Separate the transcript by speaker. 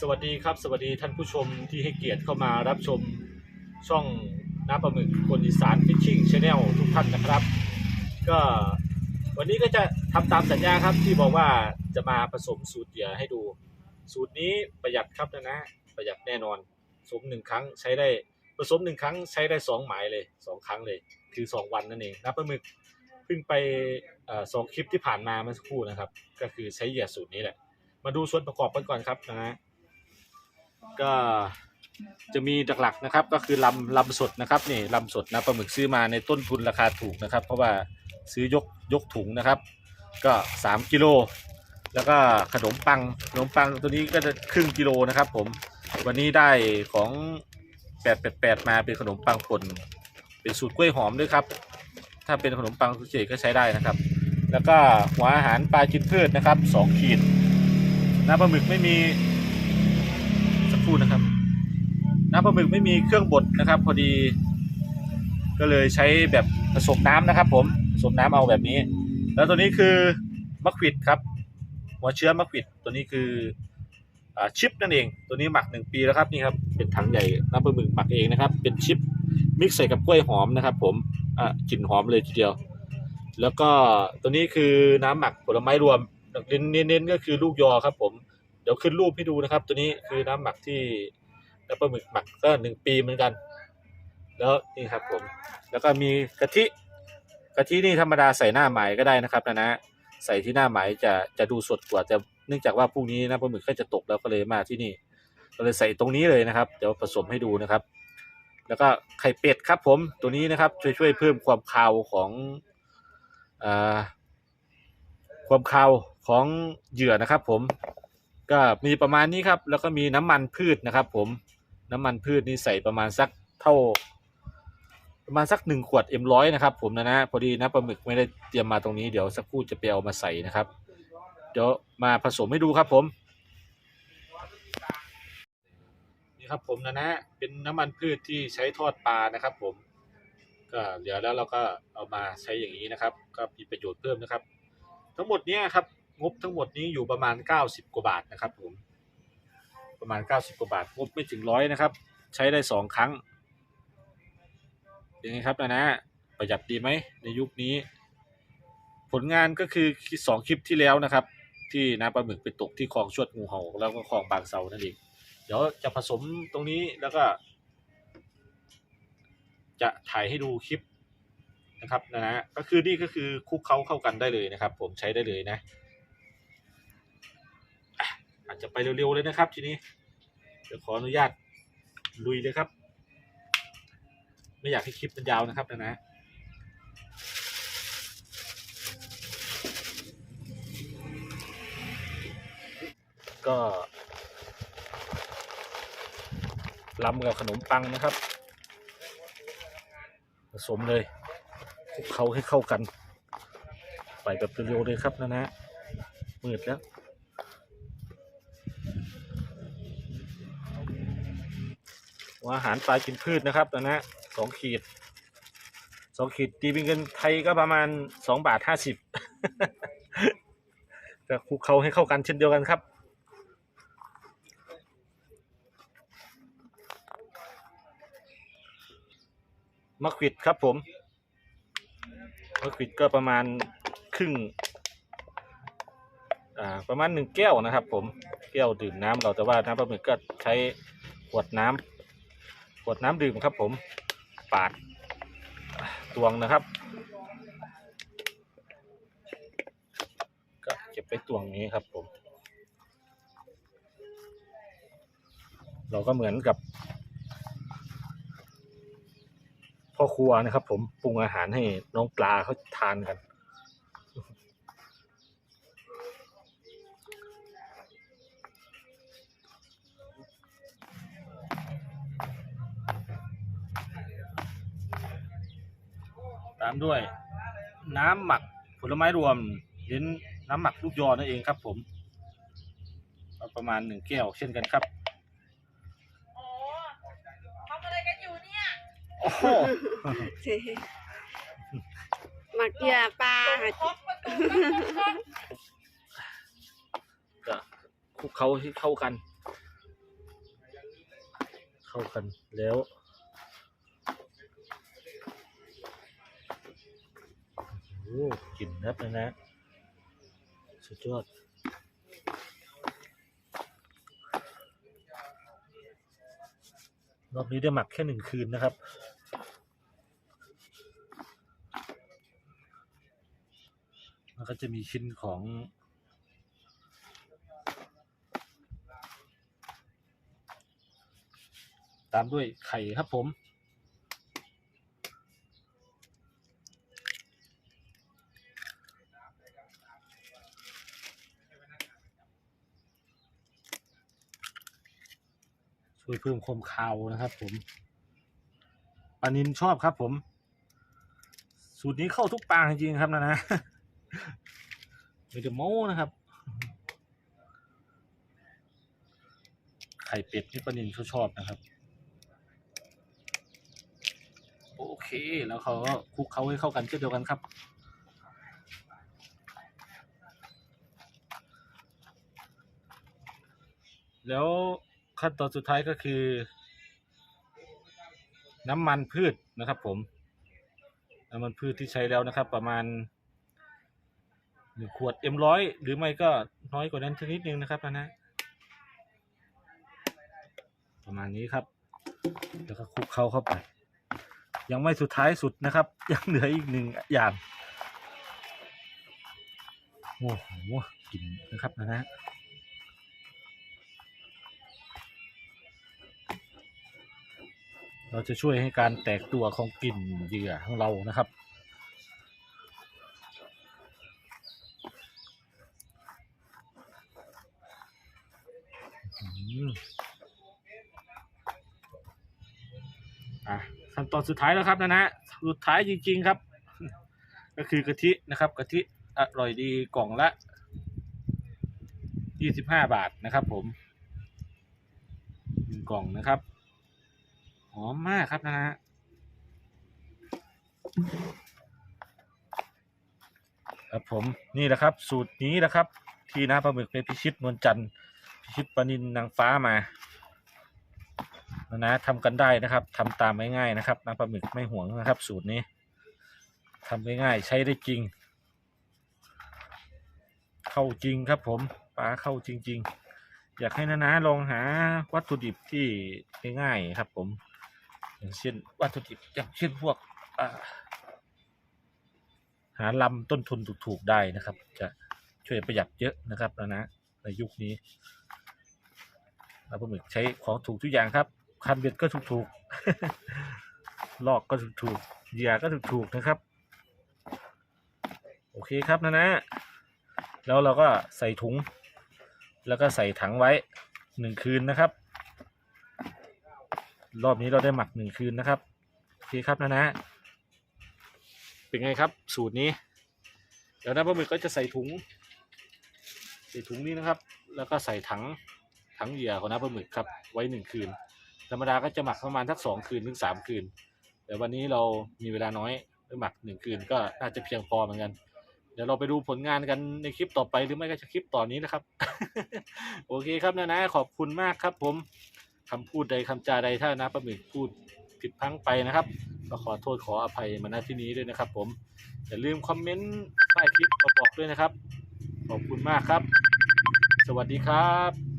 Speaker 1: สวัสดีครับ สวัสดีท่านผู้ชมที่ให้เกียรติเข้ามารับชมช่องน้าปลาหมึกคนอีสานฟิชชิ่งชาแนลทุกท่านนะครับ ก็วันนี้ก็จะทำตามสัญญาครับที่บอกว่าจะมาผสมสูตรเหยื่อให้ดู สูตรนี้ประหยัดครับนะนะ ประหยัดแน่นอนผสมหนึ่งครั้งใช้ได้ผสมหนึ่งครั้งใช้ได้สองหมายเลยสองครั้งเลย คือสองวันนั่นเองน้าปลาหมึกเพิ่งไปอสองคลิปที่ผ่านมาเมื่อสักครู่นะครับ ก็คือใช้เหยื่อสูตรนี้แหละมาดูส่วนประกอบกันก่อนครับนะฮะ ก็จะมีหลักๆนะครับ ก็คือลำลำสดนะครับนี่ลำสดนะปลาหมึกซื้อมาในต้นทุนราคาถูกนะครับ เพราะว่าซื้อยกยกถุงนะครับ ก็3กิโลแล้วก็ขนมปังขนมปังตัวนี้ก็จะครึ่งกิโลนะครับ ผมวันนี้ได้ของ888มาเป็นขนมปังป่นเป็นสูตรกล้วยหอมด้วยครับ ถ้าเป็นขนมปังเฉยก็ใช้ได้นะครับ แล้วก็หัวอาหารปลากินพืชนะครับ2ขีดน้ำปลาหมึกไม่มี ครู่นะครับ น้ำปลาหมึกไม่มีเครื่องบดนะครับ พอดี ก็เลยใช้แบบผสมน้ำนะครับ ผมผสมน้ำเอาแบบนี้ แล้วตัวนี้คือมะขวิดครับ หัวเชื้อมะขวิดตัวนี้คืออชิปนั่นเอง ตัวนี้หมักหนึ่งปีแล้วครับนี่ครับเป็นถังใหญ่น้ำปลาหมึกหมักเองนะครับ เป็นชิปมิกซ์ใส่กับกล้วยหอมนะครับ ผมอ่ากลิ่นหอมเลยทีเดียว แล้วก็ตัวนี้คือน้ำหมักผลไม้รวมเน้นๆก็คือลูกยอครับ ผม เดี๋ยวขึ้นรูปให้ดูนะครับ ตัวนี้คือน้ำหมักที่น้ำปลาหมึกหมักก็หนึ่งปีเหมือนกัน แล้วนี่ครับผม แล้วก็มีกะทิกะทินี่ธรรมดาใส่หน้าไหมก็ได้นะครับนะนะใส่ที่หน้าไหมจะจะดูสดกว่าแต่เนื่องจากว่าพรุ่งนี้น้ำปลาหมึกก็จะตกแล้วก็เลยมาที่นี่ก็เลยใส่ตรงนี้เลยนะครับ เดี๋ยวผสมให้ดูนะครับ แล้วก็ไข่เป็ดครับผมตัวนี้นะครับ ช่วยช่วยเพิ่มความคาวของอ่าความคาวของเหยื่อนะครับ ผม ก็มีประมาณนี้ครับ แล้วก็มีน้ำมันพืชนะครับ ผมน้ำมันพืชนี่ใส่ประมาณสักเท่า ประมาณสักหนึ่งขวดเอ็มร้อยนะครับ ผมนะนะพอดีนะปลาหมึกไม่ได้เตรียมมาตรงนี้เดี๋ยวสักครู่จะไปเอามาใส่นะครับ เดี๋ยวมาผสมให้ดูครับผมนี่ครับผมนะนะเป็นน้ำมันพืชที่ใช้ทอดปลานะครับ ผม ก็เหลือแล้วเราก็เอามาใช้อย่างนี้นะครับ ก็มีประโยชน์เพิ่มนะครับ ทั้งหมดเนี้ยครับ งบทั้งหมดนี้อยู่ประมาณ 90 กว่าบาทนะครับผมประมาณ 90 กว่าบาทงบไม่ถึงร้อยนะครับ ใช้ได้สองครั้งเป็นไงครับนะนะประหยัดดีไหมในยุคนี้ ผลงานก็คือสองคลิปที่แล้วนะครับ ที่น้ำปลาหมึกไปตกที่คลองชวดงูเห่าแล้วก็คลองบางเซานั่นเองเดี๋ยวจะผสมตรงนี้แล้วก็ จะถ่ายให้ดูคลิปนะครับนะนะก็คือนี่ก็คือคุกเขาเข้ากันได้เลยนะครับ ผมใช้ได้เลยนะ อาจจะไปเร็วๆเลยนะครับ ทีนี้เดี๋ยวขออนุญาตลุยเลยครับ ไม่อยากให้คลิปมันยาวนะครับนะนะก็ล้ำกับขนมปังนะครับ ผสมเลยเขาให้เข้ากัน ไปแบบเร็วๆเลยครับนะนะมืดแล้ว หัวอาหารปลากินพืชนะครับตอนะนะสองขีดสองขีดตีเป็นเงินไทยก็ประมาณสองบาทห้าสิบจะคลุกเขาให้เข้ากันเช่นเดียวกันครับมะขวิดครับผมมะขวิดก็ประมาณครึ่งอ่าประมาณหนึ่งแก้วนะครับ ผมแก้วดื่มน้ำเราแต่ว่าน้ำปลาหมึกก็ใช้ขวดน้ำ ขวดน้ำดื่มครับผมปาดตวงนะครับ ก็เก็บไปตวงนี้ครับผม เราก็เหมือนกับพ่อครัวนะครับผมปรุงอาหารให้น้องปลาเขาทานกันามด้วย น้ำหมักผลไม้รวมหรือน้ำหมักลูกยอนั่นเองครับ ผมเอาประมาณหนึ่งแก้วเช่นกันครับ
Speaker 2: โอ้ทำอะไรกันอยู่เนี่ย
Speaker 1: โอ้โห
Speaker 3: หมักเหยื่อปลา
Speaker 2: เคาะประตูกันทุกคน
Speaker 1: ก็คลุกเขาให้เข้ากัน เข้ากันแล้ว อ้กลิ่นครับนะนะ สุดยอดรอบนี้ได้หมักแค่หนึ่งคืนนะครับ มันก็จะมีชิ้นของ ตามด้วยไข่ครับผม ช่วยเพิ่มความคาวนะครับ ผมปลานินชอบครับ ผม สูตรนี้เข้าทุกปางจริงครับนะนะไม่ได้โม้นะครับ ไข่เป็ดนี่ปลานินเขาชอบนะครับ โอเค แล้วเขาก็คลุกเขาให้เข้ากันเช่นเดียวกันครับแล้ว ขั้นตอนสุดท้ายก็คือ น้ำมันพืชนะครับ ผม น้ำมันพืชที่ใช้แล้วนะครับ ประมาณหนึ่งขวดเอ็มร้อยหรือไม่ก็น้อยกว่านั้นสักนิดนึงนะครับนะนะประมาณนี้ครับ แล้วก็คลุกเข้าเข้าไป ยังไม่สุดท้ายสุดนะครับ ยังเหลืออีกหนึ่งอย่างโอ้โหกลิ่นนะครับนะนะ เราจะช่วยให้การแตกตัวของกลิ่นเหยื่อของเรานะครับอืมอะขั้นตอนสุดท้ายแล้วครับนะนะสุดท้ายจริงๆครับ ก็คือกะทินะครับกะทิอร่อยดีกล่องละยี่สิบห้าบาทนะครับผมหนึ่งกล่องนะครับ หอมมากครับนะฮะครับผมนี่แหละครับ สูตรนี้แหละครับ ที่น้าปลาหมึกไปพิชิตนวลจันทร์พิชิตปลานินนางฟ้ามานะนะทำกันได้นะครับทำตามง่ายๆนะครับน้าปลาหมึกไม่ห่วงนะครับ สูตรนี้ทำง่ายๆใช้ได้จริง เข้าจริงครับผมปลาเข้าจริง ๆ อยากให้นานาลองหาวัตถุดิบที่ง่ายๆครับผม อย่างเช่น วัตถุดิบอย่างเช่นพวกหาลำต้นทุนถูกๆได้นะครับ จะช่วยประหยัดเยอะนะครับนะนะในยุคนี้เราปลาหมึกใช้ของถูกทุกอย่างครับคันเบ็ดก็ถูกๆลอกก็ถูกๆเหยื่อก็ถูกๆนะครับ โอเคครับนะนะแล้วเราก็ใส่ถุง แล้วก็ใส่ถังไว้หนึ่งคืนนะครับ รอบนี้เราได้หมักหนึ่งคืนนะครับโอเคครับนะนะเป็นไงครับ สูตรนี้ เดี๋ยวนะปลาหมึกก็จะใส่ถุง ใส่ถุงนี้นะครับ แล้วก็ใส่ถังถังเหยื่อของน้าปลาหมึกครับ ไว้หนึ่งคืน ธรรมดาก็จะหมักประมาณทักสองคืนถึงสามคืน แต่วันนี้เรามีเวลาน้อยได้หมักหนึ่งคืนก็น่าจะเพียงพอเหมือนกัน เดี๋ยวเราไปดูผลงานกันในคลิปต่อไปหรือไม่ก็จะคลิปต่อนนี้นะครับ โอเคครับนะนะขอบคุณมากครับผม คำพูดใดคำจาใดถ้านะประหมึกพูดผิดพังไปนะครับก็ขอโทษขออภัยมาณที่นี้ด้วยนะครับ ผมอย่าลืมคอมเมนต์ใต้คลิปมาบอกด้วยนะครับ ขอบคุณมากครับ สวัสดีครับ